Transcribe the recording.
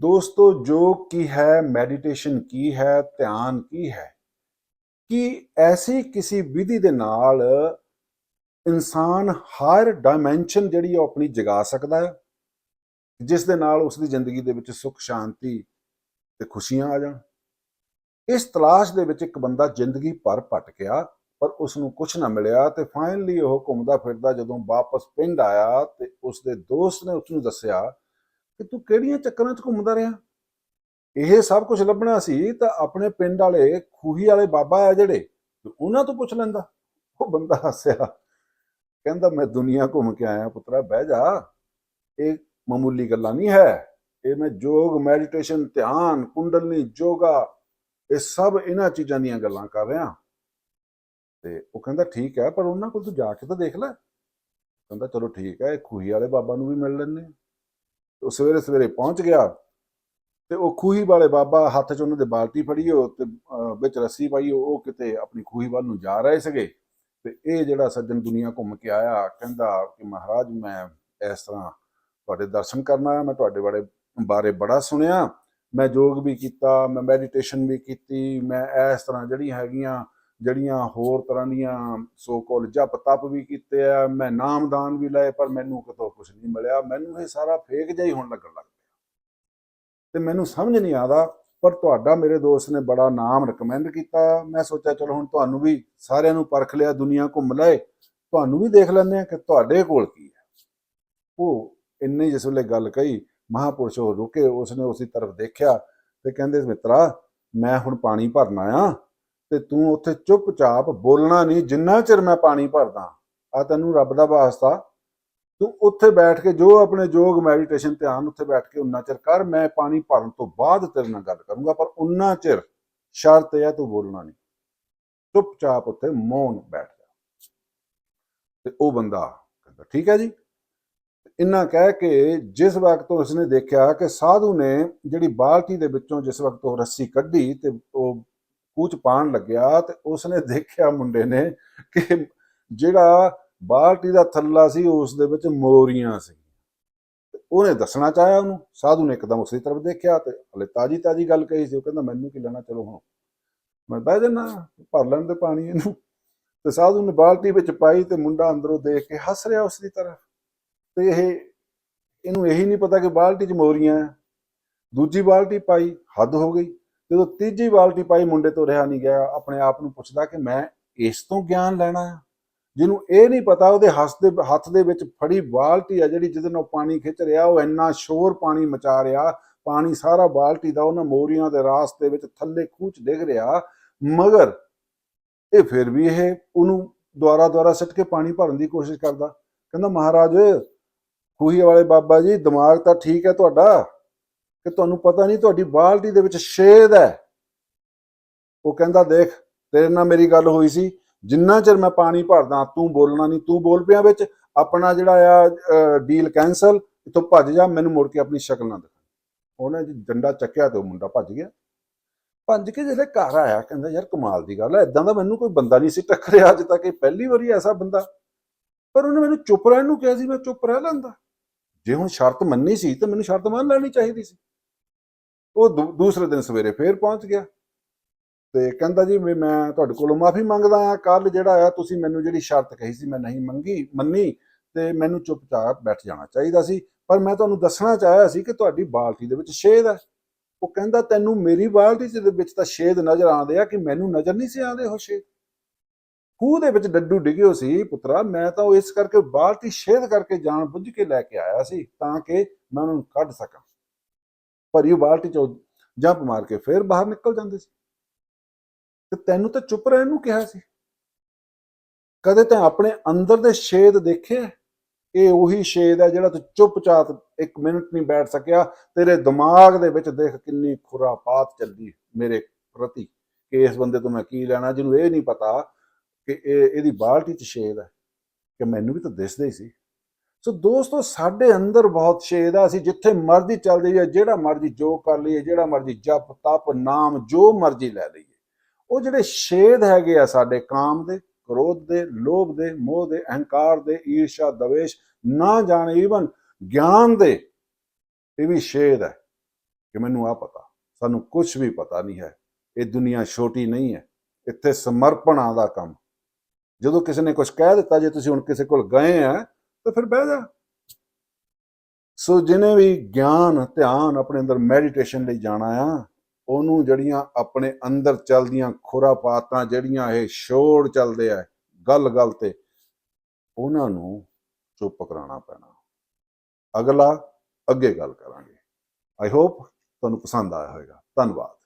ਦੋਸਤੋ ਯੋਗ ਕੀ ਹੈ ਮੈਡੀਟੇਸ਼ਨ ਕੀ ਹੈ, ਧਿਆਨ ਕੀ ਹੈ? ਕਿ ਐਸੀ ਕਿਸੇ ਵਿਧੀ ਦੇ ਨਾਲ ਇਨਸਾਨ ਹਾਇਰ ਡਾਈਮੈਂਸ਼ਨ ਜਿਹੜੀ ਉਹ ਆਪਣੀ ਜਗਾ ਸਕਦਾ ਹੈ? ਜਿਸ ਦੇ ਨਾਲ ਉਸ ਦੀ ਜ਼ਿੰਦਗੀ ਦੇ ਵਿੱਚ ਸੁੱਖ, ਸ਼ਾਂਤੀ ਤੇ ਖੁਸ਼ੀਆਂ ਆ ਜਾਣ? ਇਸ ਤਲਾਸ਼ ਦੇ ਵਿੱਚ ਇੱਕ ਬੰਦਾ ਜ਼ਿੰਦਗੀ ਭਰ ਭਟਕਿਆ ਪਰ ਉਸ ਨੂੰ ਕੁਝ ਨਾ ਮਿਲਿਆ ਤੇ ਫਾਈਨਲੀ ਉਹ ਘੁੰਮਦਾ ਫਿਰਦਾ ਜਦੋਂ ਵਾਪਸ ਪਿੰਡ ਆਇਆ ਤੇ ਉਸ ਦੇ ਦੋਸਤ ਨੇ ਉਸ ਨੂੰ ਦੱਸਿਆ ਕਿ ਤੂੰ ਕਿਹੜੀਆਂ ਚੱਕਰਾਂ 'ਚ ਘੁੰਮਦਾ ਰਿਹਾ? ਇਹ ਸਭ ਕੁਝ ਲੱਭਣਾ ਸੀ ਤਾਂ ਆਪਣੇ ਪਿੰਡ ਵਾਲੇ ਖੂਹੀ ਵਾਲੇ ਬਾਬਾ ਆ ਜਿਹੜੇ ਉਹਨਾਂ ਤੋਂ ਪੁੱਛ ਲੈਂਦਾ। ਉਹ ਬੰਦਾ ਹੱਸਿਆ, ਕਹਿੰਦਾ, ਮੈਂ ਦੁਨੀਆ ਘੁੰਮ ਕੇ ਆਇਆ ਪੁੱਤਰਾ, ਬਹਿ ਜਾ। ਇਹ ਮਾਮੂਲੀ ਗੱਲਾਂ ਨਹੀਂ ਹੈ। ਇਹ ਮੈਂ ਯੋਗ ਮੈਡੀਟੇਸ਼ਨ ਧਿਆਨ, ਕੁੰਡਲਨੀ, ਯੋਗਾ, ਇਹ ਸਭ ਇਹਨਾਂ ਚੀਜ਼ਾਂ ਦੀਆਂ ਗੱਲਾਂ ਕਰ ਰਿਹਾ। ਤੇ ਉਹ ਕਹਿੰਦਾ, ਠੀਕ ਹੈ, ਪਰ ਉਹਨਾਂ ਕੋਲ ਤੂੰ ਜਾ ਕੇ ਤਾਂ ਦੇਖ ਲੈ। ਕਹਿੰਦਾ, ਚਲੋ ਠੀਕ ਹੈ, ਇਹ ਖੂਹੀ ਵਾਲੇ ਬਾਬਾ ਨੂੰ ਵੀ ਮਿਲ ਲੈਂਦੇ ਹਾਂ। ਉਹ ਸਵੇਰੇ ਸਵੇਰੇ ਪਹੁੰਚ ਗਿਆ ਤੇ ਉਹ ਖੂਹੀ ਵਾਲੇ ਬਾਬਾ ਹੱਥ 'ਚ ਉਹਨਾਂ ਦੇ ਬਾਲਟੀ ਫੜੀ ਹੋ ਤੇ ਵਿੱਚ ਰੱਸੀ ਪਾਈ, ਉਹ ਕਿਤੇ ਆਪਣੀ ਖੂਹੀ ਵੱਲ ਨੂੰ ਜਾ ਰਹੇ ਸੀਗੇ ਤੇ ਇਹ ਜਿਹੜਾ ਸੱਜਣ ਦੁਨੀਆ ਘੁੰਮ ਕੇ ਆਇਆ ਕਹਿੰਦਾ ਕਿ ਮਹਾਰਾਜ ਮੈਂ ਇਸ ਤਰ੍ਹਾਂ ਤੁਹਾਡੇ ਦਰਸ਼ਨ ਕਰਨ ਆਇਆ, ਮੈਂ ਤੁਹਾਡੇ ਬਾਰੇ ਬਾਰੇ ਬੜਾ ਸੁਣਿਆ, ਮੈਂ ਯੋਗ ਵੀ ਕੀਤਾ, ਮੈਂ ਮੈਡੀਟੇਸ਼ਨ ਵੀ ਕੀਤੀ, ਮੈਂ ਇਸ ਤਰ੍ਹਾਂ ਜਿਹੜੀਆਂ ਹੈਗੀਆਂ ਜਿਹੜੀਆਂ ਹੋਰ ਤਰ੍ਹਾਂ ਦੀਆਂ ਸੋ ਕੋਲ ਜਪ ਤਪ ਵੀ ਕੀਤੇ ਆ, ਮੈਂ ਨਾਮਦਾਨ ਵੀ ਲਏ, ਪਰ ਮੈਨੂੰ ਕਿਤੋਂ ਕੁਝ ਨਹੀਂ ਮਿਲਿਆ। ਮੈਨੂੰ ਇਹ ਸਾਰਾ ਫੇਕ ਜਿਹਾ ਹੀ ਹੋਣ ਲੱਗਣ ਲੱਗ ਪਿਆ। ਤੇ ਮੈਨੂੰ ਸਮਝ ਨਹੀਂ ਆਦਾ ਪਰ ਤੁਹਾਡਾ ਮੇਰੇ ਦੋਸਤ ਨੇ ਬੜਾ ਨਾਮ ਰეკਮੈਂਡ ਕੀਤਾ। ਮੈਂ ਸੋਚਿਆ, ਚਲੋ ਹੁਣ ਤੁਹਾਨੂੰ ਵੀ ਸਾਰਿਆਂ ਨੂੰ ਪਰਖ ਲਿਆ, ਦੁਨੀਆ ਘੁੰਮ ਲਏ। ਤੁਹਾਨੂੰ ਵੀ ਦੇਖ ਲੈਂਦੇ ਆ ਕਿ ਤੁਹਾਡੇ ਕੋਲ ਕੀ ਹੈ। ਉਹ ਇੰਨੇ ਜਿਸ ਵੇਲੇ ਗੱਲ ਕਹੀ, ਮਹਾਪੁਰਸ਼ ਉਹ ਰੁਕੇ, ਉਸਨੇ ਉਸਦੀ ਤਰਫ ਦੇਖਿਆ ਤੇ ਕਹਿੰਦੇ, ਮਿੱਤਰਾ, ਮੈਂ ਹੁਣ ਪਾਣੀ ਭਰਨਾ ਆ ਤੇ ਤੂੰ ਉੱਥੇ ਚੁੱਪਚਾਪ ਬੋਲਣਾ ਨਹੀਂ, ਜਿੰਨਾ ਚਿਰ ਮੈਂ ਪਾਣੀ ਭਰਦਾ ਆ ਤੈਨੂੰ ਰੱਬ ਦਾ ਵਾਸਤਾ। ਤੂੰ ਉੱਥੇ ਬੈਠ ਕੇ ਜੋ ਆਪਣੇ ਯੋਗ ਮੈਡੀਟੇਸ਼ਨ ਧਿਆਨ ਉੱਥੇ ਬੈਠ ਕੇ ਉਨਾ ਚਿਰ ਕਰ, ਮੈਂ ਪਾਣੀ ਭਰਨ ਤੋਂ ਬਾਅਦ ਤੇਰੇ ਨਾਲ ਗੱਲ ਕਰੂੰਗਾ, ਪਰ ਉਨਾ ਚਿਰ ਸ਼ਰਤ ਇਹ ਹੈ ਤੂੰ ਬੋਲਣਾ ਨਹੀਂ। ਚੁੱਪਚਾਪ ਉੱਥੇ ਮੌਨ ਬੈਠ ਜਾ। ਤੇ ਉਹ ਬੰਦਾ ਕਹਿੰਦਾ, ਠੀਕ ਹੈ ਜੀ। ਇੰਨਾ ਕਹਿ ਕੇ ਜਿਸ ਵਕਤ ਉਸਨੇ ਦੇਖਿਆ ਕਿ ਸਾਧੂ ਨੇ ਜਿਹੜੀ ਬਾਲਟੀ ਦੇ ਵਿੱਚੋਂ ਜਿਸ ਵਕਤ ਉਹ ਰੱਸੀ ਕੱਢੀ ਤੇ ਉਹ ਕੂਚ ਪਾਣ ਲੱਗਿਆ ਤੇ ਉਸਨੇ ਦੇਖਿਆ ਮੁੰਡੇ ਨੇ ਕਿ ਜਿਹੜਾ ਬਾਲਟੀ ਦਾ ਥੱਲਾ ਸੀ, ਉਸ ਦੇ ਵਿੱਚ ਮੋਰੀਆਂ ਸੀ। ਉਹਨੇ ਦੱਸਣਾ ਚਾਹਿਆ ਉਹਨੂੰ। ਸਾਧੂ ਨੇ ਇੱਕਦਮ ਉਸੇ ਤਰਫ ਦੇਖਿਆ ਤੇ ਹਲੇ ਤਾਜੀ ਤਾਜੀ ਗੱਲ ਕਹੀ ਸੀ। ਉਹ ਕਹਿੰਦਾ, ਮੈਨੂੰ ਕੀ ਲੈਣਾ? ਚਲੋ ਹੁਣ। ਮੈਂ ਬਹਿ ਜਾਣਾ ਭਰ ਲੈਣ ਦੇ ਪਾਣੀ ਇਹਨੂੰ। ਤੇ ਸਾਧੂ ਨੇ ਬਾਲਟੀ ਵਿੱਚ ਪਾਈ ਤੇ ਮੁੰਡਾ ਅੰਦਰੋਂ ਦੇਖ ਕੇ ਹੱਸ ਰਿਹਾ ਉਸ ਦੀ ਤਰਫ। ਤੇ ਇਹ, ਇਹਨੂੰ ਇਹੀ ਨਹੀਂ ਪਤਾ ਕਿ ਬਾਲਟੀ 'ਚ ਮੋਰੀਆਂ ਦੂਜੀ ਬਾਲਟੀ ਪਾਈ, ਹੱਦ ਹੋ ਗਈ। ਜਦੋਂ ਤੀਜੀ ਬਾਲਟੀ ਪਾਈ, ਮੁੰਡੇ ਤੋਂ ਰਿਹਾ ਨਹੀਂ ਗਿਆ। ਆਪਣੇ ਆਪ ਨੂੰ ਪੁੱਛਦਾ ਕਿ ਮੈਂ ਇਸ ਤੋਂ ਗਿਆਨ ਲੈਣਾ ਹੈ ਜਿਹਨੂੰ ਇਹ ਨਹੀਂ ਪਤਾ, ਉਹਦੇ ਹੱਥ ਦੇ ਹੱਥ ਦੇ ਵਿੱਚ ਫੜੀ ਬਾਲਟੀ ਆ ਜਿਹੜੀ ਜਿਹਦੇ ਨਾਲ ਪਾਣੀ ਖਿੱਚ ਰਿਹਾ। ਉਹ ਇੰਨਾ ਸ਼ੋਰ ਪਾਣੀ ਮਚਾ ਰਿਹਾ, ਪਾਣੀ ਸਾਰਾ ਬਾਲਟੀ ਦਾ ਉਹਨਾਂ ਮੋਰੀਆਂ ਦੇ ਰਾਸਤੇ ਵਿੱਚ ਥੱਲੇ ਖੂਚ ਡਿੱਗ ਰਿਹਾ। ਮਗਰ ਇਹ ਫਿਰ ਵੀ ਇਹ ਉਹਨੂੰ ਦੁਆਰਾ ਦੁਆਰਾ ਸਿੱਟ ਕੇ ਪਾਣੀ ਭਰਨ ਦੀ ਕੋਸ਼ਿਸ਼ ਕਰਦਾ। ਕਹਿੰਦਾ, ਮਹਾਰਾਜ, ਖੂਹੀ ਵਾਲੇ ਬਾਬਾ ਜੀ, ਦਿਮਾਗ ਤਾਂ ਠੀਕ ਹੈ ਤੁਹਾਡਾ? ਕਿ ਤੁਹਾਨੂੰ ਪਤਾ ਨਹੀਂ ਤੁਹਾਡੀ ਬਾਲਟੀ ਦੇ ਵਿੱਚ ਸ਼ੇਦ ਹੈ। ਉਹ ਕਹਿੰਦਾ, ਦੇਖ, ਤੇਰੇ ਨਾਲ ਮੇਰੀ ਗੱਲ ਹੋਈ ਸੀ। ਜਿੰਨਾ ਚਿਰ ਮੈਂ ਪਾਣੀ ਭਰਦਾ, ਤੂੰ ਬੋਲਣਾ ਨਹੀਂ। ਤੂੰ ਬੋਲ ਪਿਆ ਵਿੱਚ, ਆਪਣਾ ਜਿਹੜਾ ਆ ਡੀਲ ਕੈਨਸਲ ਇਥੋਂ ਭੱਜ ਜਾ, ਮੈਨੂੰ ਮੁੜ ਕੇ ਆਪਣੀ ਸ਼ਕਲ ਨਾ ਦਿਖਾ। ਉਹਨੇ ਜੀ ਡੰਡਾ ਚੱਕਿਆ ਤੇ ਉਹ ਮੁੰਡਾ ਭੱਜ ਗਿਆ। ਭੱਜ ਕੇ ਜਿਹੜੇ ਘਰ ਆਇਆ, ਕਹਿੰਦਾ, ਯਾਰ, ਕਮਾਲ ਦੀ ਗੱਲ ਹੈ। ਇਦਾਂ ਦਾ ਮੈਨੂੰ ਕੋਈ ਬੰਦਾ ਨਹੀਂ ਸੀ ਟੱਕਰਿਆ ਅੱਜ ਤੱਕ। ਇਹ ਪਹਿਲੀ ਵਾਰੀ ਐਸਾ ਬੰਦਾ। ਪਰ ਉਹਨੇ ਮੈਨੂੰ ਚੁੱਪ ਰਹਿਣ ਨੂੰ ਕਿਹਾ ਸੀ, ਮੈਂ ਚੁੱਪ ਰਹਿ ਲੈਂਦਾ। ਜੇ ਹੁਣ ਸ਼ਰਤ ਮੰਨੀ ਸੀ, ਤਾਂ ਮੈਨੂੰ ਸ਼ਰਤ ਮੰਨ ਲੈਣੀ ਚਾਹੀਦੀ ਸੀ। ਉਹ ਦੂ- ਦੂਸਰੇ ਦਿਨ ਸਵੇਰੇ ਫੇਰ ਪਹੁੰਚ ਗਿਆ। ਤੇ ਕਹਿੰਦਾ ਜੀ ਵੀ ਮੈਂ ਤੁਹਾਡੇ ਕੋਲੋਂ ਮਾਫੀ ਮੰਗਦਾ ਆ ਕੱਲ ਜਿਹੜਾ ਆ ਤੁਸੀਂ ਮੈਨੂੰ ਜਿਹੜੀ ਸ਼ਰਤ ਕਹੀ ਸੀ ਮੈਂ ਨਹੀਂ ਮੰਗੀ, ਮੰਨੀ ਤੇ ਮੈਨੂੰ ਚੁੱਪਚਾਪ ਬੈਠ ਜਾਣਾ ਚਾਹੀਦਾ ਸੀ। ਪਰ ਮੈਂ ਤੁਹਾਨੂੰ ਦੱਸਣਾ ਚਾਹਿਆ ਸੀ ਕਿ ਤੁਹਾਡੀ ਬਾਲਟੀ ਦੇ ਵਿੱਚ ਛੇਦ ਹੈ। ਉਹ ਕਹਿੰਦਾ ਤੈਨੂੰ ਮੇਰੀ ਬਾਲਟੀ ਦੇ ਵਿੱਚ ਤਾਂ ਛੇਦ ਨਜ਼ਰ ਆਉਂਦੇ ਆ ਕਿ ਮੈਨੂੰ ਨਜ਼ਰ ਨਹੀਂ ਸੀ ਆਉਂਦੇ ਉਹ ਛੇਦ। ਖੂਹ ਦੇ ਵਿੱਚ ਡੱਡੂ ਡਿੱਗਿਓ ਸੀ ਪੁੱਤਰਾ, ਮੈਂ ਤਾਂ ਉਹ ਇਸ ਕਰਕੇ ਬਾਲਟੀ ਛੇਦ ਕਰਕੇ ਜਾਣ ਬੁੱਝ ਕੇ ਲੈ ਕੇ ਆਇਆ ਸੀ ਤਾਂ ਕਿ ਮੈਂ ਉਹਨੂੰ ਕੱਢ ਸਕਾਂ। ਭਰੀ ਹੋਈ ਬਾਲਟੀ ਚੋਂ ਜੰਪ ਮਾਰ ਕੇ ਫੇਰ ਬਾਹਰ ਨਿਕਲ ਜਾਂਦੇ ਸੀ। ਤੇ ਤੈਨੂੰ ਤਾਂ ਚੁੱਪ ਰਹਿਣ ਨੂੰ ਕਿਹਾ ਸੀ। ਕਦੇ ਤਾਂ ਆਪਣੇ ਅੰਦਰ ਦੇ ਛੇਦ ਦੇਖੇ ਇਹ ਉਹੀ ਛੇਦ ਹੈ ਜਿਹੜਾ ਤੂੰ ਚੁੱਪਚਾਪ ਇੱਕ ਮਿੰਟ ਨਹੀਂ ਬੈਠ ਸਕਿਆ। ਤੇਰੇ ਦਿਮਾਗ ਦੇ ਵਿੱਚ ਦੇਖ ਕਿੰਨੀ ਖੁਰਾਪਾਤ ਚੱਲਦੀ ਮੇਰੇ ਪ੍ਰਤੀ ਕਿ ਇਸ ਬੰਦੇ ਤੋਂ ਮੈਂ ਕੀ ਲੈਣਾ ਜਿਹਨੂੰ ਇਹ ਨਹੀਂ ਪਤਾ ਕਿ ਇਹ ਇਹਦੀ ਬਾਲਟੀ 'ਚ ਛੇਦ ਹੈ। ਕਿ ਮੈਨੂੰ ਵੀ ਤਾਂ ਦਿਸਦਾ ਹੀ ਸੀ। ਸੋ ਦੋਸਤੋ, ਸਾਡੇ ਅੰਦਰ ਬਹੁਤ ਛੇਦ ਆ, ਅਸੀਂ ਜਿੱਥੇ ਮਰਜ਼ੀ ਚੱਲ ਜਾਈਏ, ਜਿਹੜਾ ਮਰਜ਼ੀ ਜੋ ਕਰ ਲਈਏ, ਜਿਹੜਾ ਮਰਜ਼ੀ ਜਪ, ਤਪ, ਨਾਮ, ਜੋ ਮਰਜ਼ੀ ਲੈ ਲਈਏ, ਉਹ ਜਿਹੜੇ ਛੇਦ ਹੈਗੇ ਆ ਸਾਡੇ ਕਾਮ ਦੇ, ਕ੍ਰੋਧ ਦੇ, ਲੋਭ ਦੇ, ਮੋਹ ਦੇ, ਅਹੰਕਾਰ ਦੇ, ਈਰਸ਼ਾ, ਦਵੇਸ਼, ਨਾ ਜਾਣੇ ਈਵਨ ਗਿਆਨ ਦੇ, ਇਹ ਵੀ ਛੇਦ ਹੈ ਕਿ ਮੈਨੂੰ ਆ ਪਤਾ, ਸਾਨੂੰ ਕੁਝ ਵੀ ਪਤਾ ਨਹੀਂ ਹੈ, ਇਹ ਦੁਨੀਆ ਛੋਟੀ ਨਹੀਂ ਹੈ, ਇੱਥੇ ਸਮਰਪਣਾਂ ਦਾ ਕੰਮ। ਜਦੋਂ ਕਿਸੇ ਨੇ ਕੁਝ ਕਹਿ ਦਿੱਤਾ, ਜੇ ਤੁਸੀਂ ਹੁਣ ਕਿਸੇ ਕੋਲ ਗਏ ਆ ਤਾਂ ਫਿਰ ਬਹਿ ਜਾ। ਸੋ ਜਿਹਨੇ ਵੀ ਗਿਆਨ, ਧਿਆਨ ਆਪਣੇ ਅੰਦਰ ਮੈਡੀਟੇਸ਼ਨ ਲਈ ਜਾਣਾ ਆ, ਉਹਨੂੰ ਜਿਹੜੀਆਂ ਆਪਣੇ ਅੰਦਰ ਚੱਲਦੀਆਂ ਖੁਰਾਪਾਤਾਂ ਜਿਹੜੀਆਂ ਇਹ ਸ਼ੋਰ ਚੱਲਦੇ ਆ ਗੱਲ ਗੱਲ ਤੇ, ਉਹਨਾਂ ਨੂੰ ਚੁੱਪ ਕਰਾਉਣਾ ਪੈਣਾ। ਅਗਲਾ ਅੱਗੇ ਗੱਲ ਕਰਾਂਗੇ। ਆਈ ਹੋਪ ਤੁਹਾਨੂੰ ਪਸੰਦ ਆਇਆ ਹੋਵੇਗਾ। ਧੰਨਵਾਦ।